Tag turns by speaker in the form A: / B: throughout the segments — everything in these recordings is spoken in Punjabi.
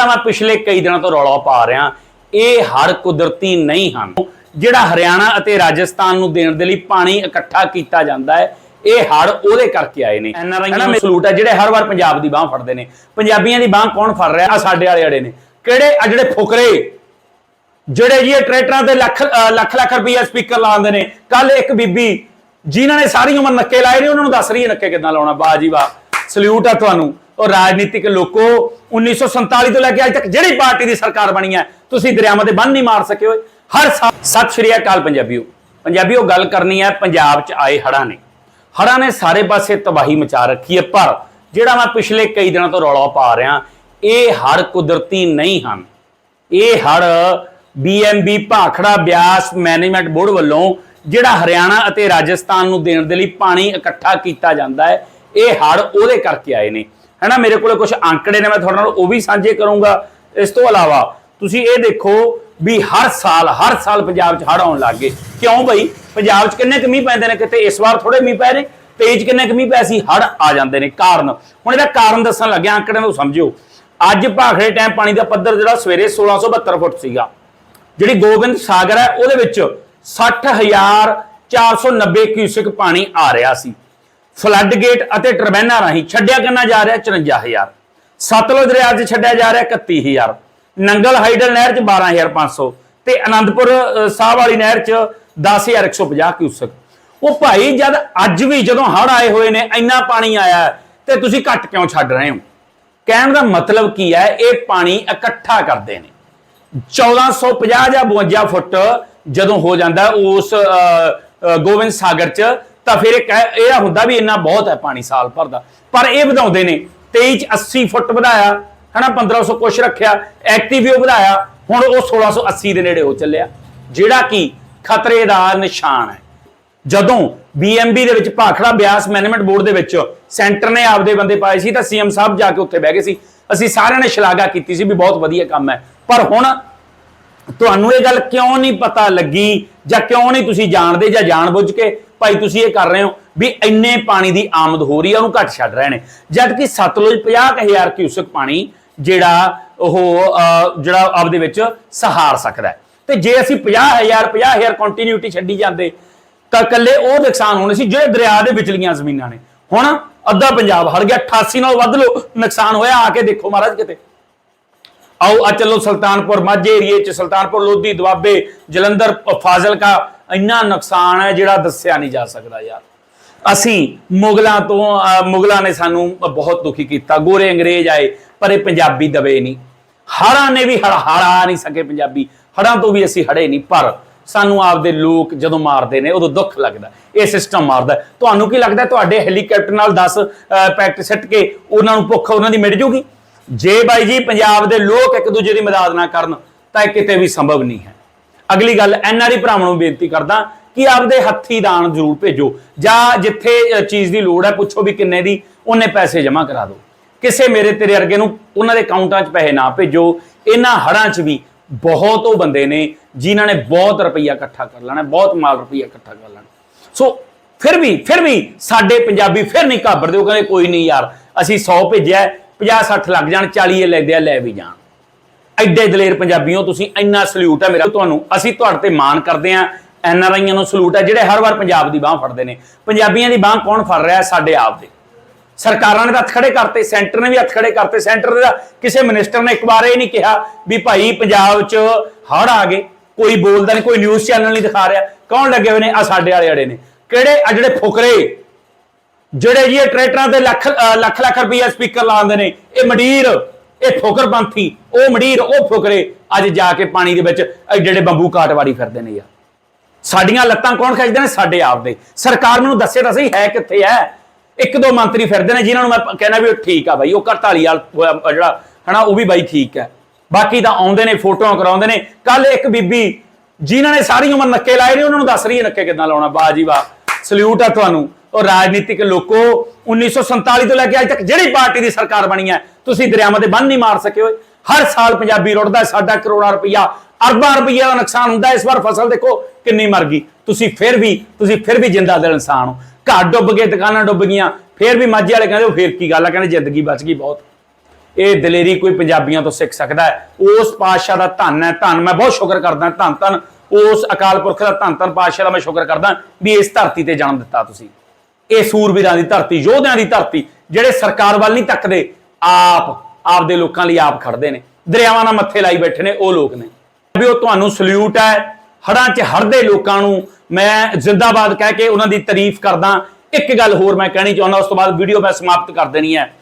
A: ਜਿਹੜਾ ਮੈਂ ਪਿਛਲੇ ਕਈ ਦਿਨਾਂ ਤੋਂ ਰੌਲਾ ਪਾ ਰਿਹਾ ਇਹ ਹੜ ਕੁਦਰਤੀ ਨਹੀਂ ਹਨ। ਜਿਹੜਾ ਹਰਿਆਣਾ ਅਤੇ ਰਾਜਸਥਾਨ ਨੂੰ ਦੇਣ ਦੇ ਲਈ ਪਾਣੀ ਇਕੱਠਾ ਕੀਤਾ ਜਾਂਦਾ ਹੈ ਇਹ ਹੜ ਉਹਦੇ ਕਰਕੇ ਆਏ ਨੇ। ਐਨਆਰਆਈ ਨੂੰ ਸਲੂਟ ਹੈ ਜਿਹੜੇ ਹਰ ਵਾਰ ਪੰਜਾਬ ਦੀ ਬਾਹ ਫੜਦੇ ਨੇ। ਪੰਜਾਬੀਆਂ ਦੀ ਬਾਹ ਕੌਣ ਫੜ ਰਿਹਾ? ਆ ਸਾਡੇ ਵਾਲੇ ਅੜੇ ਨੇ। ਕਿਹੜੇ? ਆ ਜਿਹੜੇ ਫੁਕਰੇ ਜਿਹੜੇ ਜੀ ਟਰੈਕਟਰਾਂ ਤੇ ਲੱਖ ਲੱਖ ਲੱਖ ਰੁਪਈਆ ਸਪੀਕਰ ਲਾਉਂਦੇ ਨੇ। ਕੱਲ ਇੱਕ ਬੀਬੀ ਜਿਨ੍ਹਾਂ ਨੇ ਸਾਰੀ ਉਮਰ ਨੱਕੇ ਲਾਏ ਨੇ ਉਹਨਾਂ ਨੂੰ ਦੱਸ ਰਹੀ ਹੈ ਨੱਕੇ ਕਿੱਦਾਂ ਲਾਉਣਾ। ਵਾਹ ਜੀ ਵਾਹ ਸਲੂਟ ਆ ਤੁਹਾਨੂੰ। ਉਹ ਰਾਜਨੀਤਿਕ ਲੋਕੋ 1947 ਤੋਂ ਲੈ ਕੇ ਅੱਜ ਤੱਕ ਜਿਹੜੀ ਪਾਰਟੀ ਦੀ ਸਰਕਾਰ ਬਣੀ ਹੈ, ਤੁਸੀਂ ਦਰਿਆਵਾਂ ਦੇ ਬੰਨ ਨਹੀਂ ਮਾਰ ਸਕੇ ਹੋਏ। ਹਰ ਸਤਿ ਸ਼੍ਰੀ ਅਕਾਲ ਪੰਜਾਬੀਓ। ਪੰਜਾਬੀਓ, ਗੱਲ ਕਰਨੀ ਹੈ, ਪੰਜਾਬ 'ਚ ਆਏ ਹੜ੍ਹਾਂ ਨੇ। ਹੜ੍ਹਾਂ ਨੇ ਸਾਰੇ ਪਾਸੇ ਤਬਾਹੀ ਮਚਾ ਰੱਖੀ ਹੈ, ਪਰ ਜਿਹੜਾ ਮੈਂ ਪਿਛਲੇ ਕਈ ਦਿਨਾਂ ਤੋਂ ਰੌਲਾ ਪਾ ਰਿਹਾ, ਇਹ ਹੜ੍ਹ ਕੁਦਰਤੀ ਨਹੀਂ ਹਨ। ਇਹ ਹੜ BMB Bhakra Beas management board ਵੱਲੋਂ ਜਿਹੜਾ ਹਰਿਆਣਾ ਅਤੇ ਰਾਜਸਥਾਨ ਨੂੰ ਦੇਣ ਦੇ ਲਈ ਪਾਣੀ ਇਕੱਠਾ ਕੀਤਾ ਜਾਂਦਾ ਹੈ ਇਹ ਹੜ ਉਹਦੇ ਕਰਕੇ ਆਏ ਨੇ। ਹੈਨਾ, ਮੇਰੇ ਕੋਲੇ ਕੁਝ ਅੰਕੜੇ ਨੇ, ਮੈਂ ਤੁਹਾਡੇ ਨਾਲ ਉਹ ਵੀ ਸਾਂਝੇ ਕਰੂੰਗਾ। ਇਸ ਤੋਂ ਇਲਾਵਾ ਤੁਸੀਂ ਇਹ ਦੇਖੋ ਵੀ ਹਰ ਸਾਲ ਹਰ ਸਾਲ ਪੰਜਾਬ 'ਚ ਹੜ ਆਉਣ ਲੱਗ ਗਏ। ਕਿਉਂ ਬਈ? ਪੰਜਾਬ 'ਚ ਕਿੰਨੇ ਕੁ ਮੀਂਹ ਪੈਂਦੇ ਨੇ ਕਿਤੇ? ਇਸ ਵਾਰ ਥੋੜੇ ਮੀਂਹ ਪਏ ਨੇ ਤੇਜ ਕਿੰਨੇ ਕੁ ਮੀਂਹ ਪੈ ਸੀ? ਹੜ ਆ ਜਾਂਦੇ ਨੇ। ਕਾਰਨ? ਹੁਣ ਇਹਦਾ ਕਾਰਨ ਦੱਸਣ ਲੱਗਿਆ ਅੰਕੜਿਆਂ ਨੂੰ, ਸਮਝਿਓ। ਅੱਜ ਭਾਖੜੇ ਟਾਈਮ ਪਾਣੀ ਦਾ ਪੱਧਰ ਜਿਹੜਾ ਸਵੇਰੇ 1672 ਫੁੱਟ ਸੀਗਾ। ਜਿਹੜੀ ਗੋਬਿੰਦ ਸਾਗਰ ਹੈ, ਉਹਦੇ ਵਿੱਚ 60490 ਕਿਊਸਿਕ ਪਾਣੀ ਆ ਰਿਹਾ ਸੀ। ਫਲੱਡ ਗੇਟ ਅਤੇ ਟਰਬੈਨਾਂ ਰਾਹੀਂ ਛੱਡਿਆ ਕਿੰਨਾ ਜਾ ਰਿਹਾ? 54000 ਸਤਲੁਜ ਦਰਿਆ 'ਚ ਛੱਡਿਆ ਜਾ ਰਿਹਾ 31000 ਨੰਗਲ ਹਾਈਡਲ ਨਹਿਰ 'ਚ 12500 ਤੇ ਆਨੰਦਪੁਰ ਅ, ਸਾਹਿਬ ਵਾਲੀ ਨਹਿਰ 'ਚ 10150 ਕਿਊਸਕ। ਉਹ ਭਾਈ ਜਦ ਅੱਜ ਵੀ ਜਦੋਂ ਹੜ੍ਹ ਆਏ ਹੋਏ ਨੇ ਇੰਨਾ ਪਾਣੀ ਆਇਆ ਹੈ, ਤੇ ਤੁਸੀਂ ਘੱਟ ਕਿਉਂ ਛੱਡ ਰਹੇ ਹੋ? ਕਹਿਣ ਦਾ ਮਤਲਬ ਕੀ ਹੈ ਇਹ ਪਾਣੀ ਇਕੱਠਾ ਕਰਦੇ ਨੇ। 1450 ਜਾਂ 52 ਫੁੱਟ ਜਦੋਂ ਹੋ ਜਾਂਦਾ ਉਸ ਗੋਬਿੰਦ ਸਾਗਰ ਚ ਤਾਂ ਫਿਰ ਇਹ ਕਹਿ- ਹੁੰਦਾ ਵੀ ਇੰਨਾ ਬਹੁਤ ਹੈ ਪਾਣੀ ਸਾਲ ਭਰ ਦਾ। ਪਰ ਇਹ ਵਧਾਉਂਦੇ ਨੇ। 23 ਚ 80 ਫੁੱਟ ਵਧਾਇਆ, ਹਨਾ 1500 ਕੁਛ ਰੱਖਿਆ ਐਕਟਿਵ ਵੀ ਵਧਾਇਆ। ਹੁਣ ਉਹ 1680 ਦੇ ਨੇੜੇ ਹੋ ਚੱਲਿਆ। ਜਿਹੜਾ ਕਿ ਖਤਰੇ ਦਾ ਨਿਸ਼ਾਨ ਹੈ। ਜਦੋਂ ਬੀਐਮਬੀ ਦੇ ਵਿੱਚ ਭਾਖੜਾ ਬਿਆਸ ਮੈਨੇਜਮੈਂਟ ਬੋਰਡ ਦੇ ਵਿੱਚ ਸੈਂਟਰ ਨੇ ਆਪਦੇ ਬੰਦੇ ਪਾਏ ਸੀ, ਤਾਂ ਸੀਐਮ ਸਾਹਿਬ ਜਾ ਕੇ ਉੱਥੇ ਬਹਿ ਗਏ ਸੀ। ਅਸੀਂ ਸਾਰਿਆਂ ਨੇ ਸ਼ਲਾਘਾ ਕੀਤੀ ਸੀ ਵੀ ਬਹੁਤ ਵਧੀਆ ਕੰਮ ਹੈ। ਪਰ ਹੁਣ ਤੁਹਾਨੂੰ ਇਹ ਗੱਲ ਕਿਉਂ ਨਹੀਂ ਪਤਾ ਲੱਗੀ? ਜਾਂ ਕਿਉਂ ਨਹੀਂ ਤੁਸੀਂ ਜਾਣਦੇ ਜਾਂ ਜਾਣਬੁੱਝ ਕੇ ਭਾਈ ਤੁਸੀਂ ਇਹ ਕਰ ਰਹੇ ਹੋ ਵੀ ਇੰਨੇ ਪਾਣੀ ਦੀ ਆਮਦ ਹੋ ਰਹੀ ਹੈ ਉਹਨੂੰ ਘੱਟ ਛੱਡ ਰਹੇ ਨੇ। ਜਦ ਕਿ ਸਤਲੁਜ 50000 ਕਿਊਸਕ ਪਾਣੀ ਜਿਹੜਾ ਉਹ ਅਹ, ਜਿਹੜਾ ਆਪਦੇ ਵਿੱਚ ਸਹਾਰ ਸਕਦਾ ਤੇ ਜੇ ਅਸੀਂ 50000 50000 ਕੰਟੀਨਿਊਟੀ ਛੱਡੀ ਜਾਂਦੇ ਤਾਂ ਕੱਲੇ ਉਹ ਨੁਕਸਾਨ ਹੋਣੇ ਸੀ ਜਿਹੜੇ ਦਰਿਆ ਦੇ ਵਿਚਲੀਆਂ ਜ਼ਮੀਨਾਂ ਨੇ। ਹੁਣ ਅੱਧਾ ਪੰਜਾਬ ਹੜ ਗਿਆ 88 ਨਾਲ ਵੱਧ ਲੋ ਨੁਕਸਾਨ ਹੋਇਆ ਆ ਕੇ ਦੇਖੋ ਮਹਾਰਾਜ ਕਿਤੇ। ਆਓ ਆ ਚੱਲੋ ਸੁਲਤਾਨਪੁਰ, ਮਾਝੇ ਏਰੀਏ ਚ ਸੁਲਤਾਨਪੁਰ, ਲੋਧੀ, ਦੁਆਬੇ, ਜਲੰਧਰ, ਫਾਜ਼ਿਲਕਾ। ਇੰਨਾ ਨੁਕਸਾਨ ਹੈ ਜਿਹੜਾ ਦੱਸਿਆ ਨਹੀਂ ਜਾ ਸਕਦਾ ਯਾਰ। ਅਸੀਂ ਮੁਗਲਾਂ ਤੋਂ ਮੁਗਲਾਂ ਨੇ ਸਾਨੂੰ ਬਹੁਤ ਦੁਖੀ ਕੀਤਾ। ਗੋਰੇ ਅੰਗਰੇਜ਼ ਆਏ, ਪਰ ਇਹ ਪੰਜਾਬੀ ਦਬੇ ਨਹੀਂ। ਹੜਾਂ ਨੇ ਵੀ ਹੜ ਹੜਾ ਨਹੀਂ ਸਕੇ ਪੰਜਾਬੀ। ਹੜਾਂ ਤੋਂ ਵੀ ਅਸੀਂ ਹੜੇ ਨਹੀਂ, ਪਰ ਸਾਨੂੰ ਆਪਦੇ ਲੋਕ ਜਦੋਂ ਮਾਰਦੇ ਨੇ, ਉਦੋਂ ਦੁੱਖ ਲੱਗਦਾ। ਇਹ ਸਿਸਟਮ ਮਾਰਦਾ। ਤੁਹਾਨੂੰ ਕੀ ਲੱਗਦਾ, ਤੁਹਾਡੇ ਹੈਲੀਕਾਪਟਰ ਨਾਲ 10 ਪੈਕਟ ਸਿੱਟ ਕੇ ਉਹਨਾਂ ਨੂੰ ਭੁੱਖ ਉਹਨਾਂ ਦੀ ਮਿਟ ਜੂਗੀ? ਜੇ ਬਾਈ ਜੀ ਪੰਜਾਬ ਦੇ ਲੋਕ ਇੱਕ ਦੂਜੇ ਦੀ ਮਦਦ ਨਾ ਕਰਨ, ਤਾਂ ਇਹ ਕਿਤੇ ਵੀ ਸੰਭਵ ਨਹੀਂ ਹੈ। ਅਗਲੀ ਗੱਲ ਐਨਆਰਈ ਭਰਾਵਾਂ ਨੂੰ ਬੇਨਤੀ ਕਰਦਾ ਕਿ ਆਪਦੇ ਹੱਥੀ ਦਾਨ ਜ਼ਰੂਰ ਭੇਜੋ, ਜਾਂ ਜਿੱਥੇ ਚੀਜ਼ ਦੀ ਲੋੜ ਹੈ, ਪੁੱਛੋ ਵੀ ਕਿੰਨੇ ਦੀ, ਉਹਨੇ ਪੈਸੇ ਜਮ੍ਹਾਂ ਕਰਾ ਦਿਓ। ਕਿਸੇ ਮੇਰੇ ਤੇਰੇ ਅਰਗੇ ਨੂੰ ਉਹਨਾਂ ਦੇ ਅਕਾਊਂਟਾਂ 'ਚ ਪੈਸੇ ਨਾ ਭੇਜੋ, ਇਹਨਾਂ ਹੜਾਂ 'ਚ ਵੀ ਬਹੁਤ ਉਹ ਬੰਦੇ ਨੇ ਜਿਨ੍ਹਾਂ ਨੇ ਬਹੁਤ ਰੁਪਈਆ ਇਕੱਠਾ ਕਰ ਲੈਣਾ, ਬਹੁਤ ਮਾਲ ਰੁਪਈਆ ਇਕੱਠਾ ਕਰ ਲੈਣਾ। ਸੋ ਫਿਰ ਵੀ ਫਿਰ ਵੀ ਸਾਡੇ ਪੰਜਾਬੀ ਫਿਰ ਨਹੀਂ ਘਾਬਰਦੇ, ਉਹ ਕਹਿੰਦੇ ਕੋਈ ਨਹੀਂ ਯਾਰ, ਅਸੀਂ 100 ਭੇਜਿਆ 50 60 ਲੱਗ ਜਾਣ 40 ਇਹ ਲੈਂਦੇ ਆ, ਲੈ ਵੀ ਜਾਣ। ਐਡੇ ਦਲੇਰ ਪੰਜਾਬੀਓ, ਤੁਸੀਂ ਇੰਨਾ ਸਲੂਟ ਹੈ ਮੇਰਾ। ਤੁਹਾਨੂੰ, ਅਸੀਂ ਤੁਹਾਡੇ ਤੇ ਮਾਣ ਕਰਦੇ ਆ, ਐਨ ਆਰ ਆਈਆਂ ਨੂੰ ਸਲੂਟ ਹੈ ਜਿਹੜੇ ਹਰ ਵਾਰ ਪੰਜਾਬ ਦੀ ਬਾਹ ਫੜਦੇ ਨੇ। ਪੰਜਾਬੀਆਂ ਦੀ ਬਾਹ ਕੌਣ ਫੜ ਰਿਹਾ ਸਾਡੇ ਆਪ ਦੇ। ਸਰਕਾਰਾਂ ਨੇ ਤਾਂ ਹੱਥ ਖੜੇ ਕਰਤੇ, ਸੈਂਟਰ ਨੇ ਵੀ ਹੱਥ ਖੜੇ ਕਰਤੇ। ਸੈਂਟਰ ਦਾ ਕਿਸੇ ਮਿਨਿਸਟਰ ਨੇ ਇੱਕ ਵਾਰ ਇਹ ਨਹੀਂ ਕਿਹਾ ਵੀ ਭਾਈ ਪੰਜਾਬ 'ਚ ਹੜ੍ਹ ਆ ਗਏ, ਕੋਈ ਬੋਲਦਾ ਨਹੀਂ, ਕੋਈ ਨਿਊਜ਼ ਚੈਨਲ ਨਹੀਂ ਦਿਖਾ ਰਿਹਾ। ਕੌਣ ਲੱਗੇ ਹੋਏ ਨੇ? ਆ ਸਾਡੇ ਵਾਲੇ ਅੜੇ ਨੇ। ਕਿਹੜੇ? ਆ ਜਿਹੜੇ ਫੁਕਰੇ। ਜਿਹੜੇ ਜੀ ਇਹ ਟਰੈਕਟਰਾਂ ਤੇ ਲੱਖ ਲੱਖ ਲੱਖ ਰੁਪਈਆ ਸਪੀਕਰ ਲਾਉਂਦੇ ਨੇ, ਇਹ ਮਡੀਰ, ਇਹ ਫੁਕਰਪੰਥੀ ਉਹ ਮਡੀਰ, ਉਹ ਫੁਕਰੇ ਅੱਜ ਜਾ ਕੇ ਪਾਣੀ ਦੇ ਵਿੱਚ ਜਿਹੜੇ ਬੰਬੂ ਕਾਟਵਾੜੀ ਫਿਰਦੇ ਨੇ ਯਾਰ। ਸਾਡੀਆਂ ਲੱਤਾਂ ਕੌਣ ਖਿੱਚਦੇ ਨੇ? ਸਾਡੇ ਆਪ ਦੇ। ਸਰਕਾਰ ਮੈਨੂੰ ਦੱਸੇ ਤਾਂ ਸਹੀ ਹੈ ਕਿੱਥੇ ਹੈ। ਇੱਕ ਦੋ ਮੰਤਰੀ ਫਿਰਦੇ ਨੇ ਜਿਨ੍ਹਾਂ ਨੂੰ ਮੈਂ ਕਹਿਣਾ ਵੀ ਉਹ ਠੀਕ ਆ ਬਾਈ, ਉਹ ਕਰਤਾਲੀ ਵਾਲ ਹੋਇਆ ਜਿਹੜਾ, ਹਨਾ, ਉਹ ਵੀ ਬਾਈ ਠੀਕ ਹੈ। ਬਾਕੀ ਤਾਂ ਆਉਂਦੇ ਨੇ, ਫੋਟੋਆਂ ਕਰਾਉਂਦੇ ਨੇ। ਕੱਲ ਇੱਕ ਬੀਬੀ ਜਿਨ੍ਹਾਂ ਨੇ ਸਾਰੀ ਉਮਰ ਨੱਕੇ ਲਾਏ ਨੇ, ਉਹਨਾਂ ਨੂੰ ਦੱਸ ਰਹੀ ਹੈ ਨੱਕੇ ਕਿੱਦਾਂ ਲਾਉਣਾ। ਵਾਹ ਜੀ ਵਾਹ। ਸਲੂਟ ਆ ਤੁਹਾਨੂੰ। ਉਹ ਰਾਜਨੀਤਿਕ ਲੋਕੋ 1947 ਤੋਂ ਲੈ ਕੇ ਅੱਜ ਤੱਕ ਜਿਹੜੀ ਪਾਰਟੀ ਦੀ ਸਰਕਾਰ ਬਣੀ ਹੈ, ਤੁਸੀਂ ਦਰਿਆਵਾਂ 'ਤੇ ਬੰਨ ਨਹੀਂ ਮਾਰ ਸਕੇ ਹੋਏ। ਹਰ ਸਾਲ ਪੰਜਾਬੀ ਰੁੜਦਾ, ਸਾਡਾ ਕਰੋੜਾਂ ਰੁਪਈਆ, ਅਰਬਾਂ ਰੁਪਈਆ ਦਾ ਨੁਕਸਾਨ ਹੁੰਦਾ, ਇਸ ਵਾਰ ਫਸਲ ਦੇਖੋ ਕਿੰਨੀ ਮਰ ਗਈ। ਤੁਸੀਂ ਫਿਰ ਵੀ, ਤੁਸੀਂ ਫਿਰ ਵੀ ਜਿੰਦਾ ਦਿਲ ਇਨਸਾਨ ਹੋ। ਘਰ ਡੁੱਬ ਗਏ, ਦੁਕਾਨਾਂ ਡੁੱਬ ਗਈਆਂ, ਫਿਰ ਵੀ ਮਾਝੇ ਵਾਲੇ ਕਹਿੰਦੇ, ਉਹ ਫਿਰ ਕੀ ਗੱਲ ਆ? ਕਹਿੰਦੇ ਜ਼ਿੰਦਗੀ ਬਚ ਗਈ ਬਹੁਤ। ਇਹ ਦਲੇਰੀ ਕੋਈ ਪੰਜਾਬੀਆਂ ਤੋਂ ਸਿੱਖ ਸਕਦਾ ਹੈ। ਉਸ ਪਾਤਸ਼ਾਹ ਦਾ ਧੰਨ ਹੈ, ਧੰਨ, ਮੈਂ ਬਹੁਤ ਸ਼ੁਕਰ ਕਰਦਾ, ਧੰਨ ਧੰਨ। ਉਸ ਅਕਾਲ ਪੁਰਖ ਦਾ ਧੰਨ ਧੰਨ ਪਾਤਸ਼ਾਹ ਦਾ ਮੈਂ ਸ਼ੁਕਰ ਕਰਦਾ ਵੀ ਇਸ ਧਰਤੀ ਤੇ ਜਨਮ ਦਿੱਤਾ ਤੁਸੀਂ। ਇਹ ਸੂਰਬੀਰਾਂ ਦੀ ਧਰਤੀ, ਯੋਧਿਆਂ ਦੀ ਧਰਤੀ, ਜਿਹੜੇ ਸਰਕਾਰ ਵੱਲ ਨਹੀਂ ਤੱਕਦੇ, ਆਪ, ਆਪਦੇ ਲੋਕਾਂ ਲਈ ਆਪ ਖੜਦੇ ਨੇ। ਦਰਿਆਵਾਂ ਨਾਲ ਮੱਥੇ ਲਾਈ ਬੈਠੇ ਨੇ, ਉਹ ਲੋਕ ਨੇ। ਵੀ ਉਹ ਤੁਹਾਨੂੰ ਸਲੂਟ ਹੈ ਹੜਾਂ 'ਚ ਹੜਦੇ ਲੋਕਾਂ ਨੂੰ ਮੈਂ ਜ਼ਿੰਦਾਬਾਦ ਕਹਿ ਕੇ ਉਹਨਾਂ ਦੀ ਤਾਰੀਫ ਕਰਦਾ। ਇੱਕ ਗੱਲ ਹੋਰ ਮੈਂ ਕਹਿਣੀ ਚਾਹੁੰਦਾ, ਉਸ ਤੋਂ ਬਾਅਦ ਵੀਡੀਓ ਮੈਂ ਸਮਾਪਤ ਕਰ ਦੇਣੀ ਹੈ।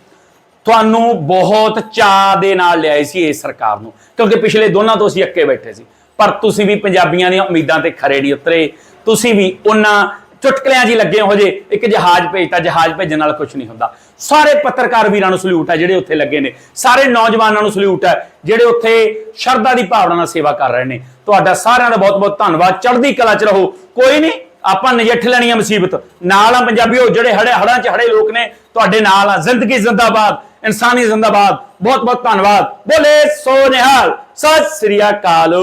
A: ਤੁਹਾਨੂੰ ਬਹੁਤ ਚਾਅ ਦੇ ਨਾਲ ਲਿਆਏ ਸੀ ਇਸ ਸਰਕਾਰ ਨੂੰ, ਕਿਉਂਕਿ ਪਿਛਲੇ ਦੋਨਾਂ ਤੋਂ ਅਸੀਂ ਅੱਕੇ ਬੈਠੇ ਸੀ। ਪਰ ਤੁਸੀਂ ਵੀ ਪੰਜਾਬੀਆਂ ਦੀਆਂ ਉਮੀਦਾਂ ਤੇ ਖਰੇ ਨਹੀਂ ਉਤਰੇ। ਤੁਸੀਂ ਵੀ ਉਹਨਾਂ ਚੁਟਕਲਿਆਂ 'ਚ ਲੱਗੇ ਹੋ ਜੇ, ਇੱਕ ਜਹਾਜ਼ ਭੇਜਤਾ, ਜਹਾਜ਼ ਭੇਜਣ ਨਾਲ ਕੁਝ ਨਹੀਂ ਹੁੰਦਾ। ਸਾਰੇ ਪੱਤਰਕਾਰ ਵੀਰਾਂ ਨੂੰ ਸਲੂਟ ਹੈ ਜਿਹੜੇ ਉੱਥੇ ਲੱਗੇ ਨੇ। ਸਾਰੇ ਨੌਜਵਾਨਾਂ ਨੂੰ ਸਲੂਟ ਹੈ ਜਿਹੜੇ ਉੱਥੇ ਸ਼ਰਧਾ ਦੀ ਭਾਵਨਾ ਨਾਲ ਸੇਵਾ ਕਰ ਰਹੇ ਨੇ। ਤੁਹਾਡਾ ਸਾਰਿਆਂ ਦਾ ਬਹੁਤ-ਬਹੁਤ ਧੰਨਵਾਦ। ਚੜ੍ਹਦੀ ਕਲਾ 'ਚ ਰਹੋ। ਕੋਈ ਨਹੀਂ, ਆਪਾਂ ਨਜਿੱਠ ਲੈਣੀ ਆ ਮੁਸੀਬਤ। ਨਾਲ ਆ ਪੰਜਾਬੀਓ, ਜਿਹੜੇ ਹੜੇ ਹੜਾਂ 'ਚ ਹੜੇ ਲੋਕ ਨੇ, ਤੁਹਾਡੇ ਨਾਲ ਆ। ਜ਼ਿੰਦਗੀ ਜ਼ਿੰਦਾਬਾਦ, ਇਨਸਾਨੀ ਜ਼ਿੰਦਾਬਾਦ। ਬਹੁਤ ਬਹੁਤ ਧੰਨਵਾਦ। ਬੋਲੇ ਸੋ ਨਿਹਾਲ। ਸਤਿ ਸ੍ਰੀ ਅਕਾਲ।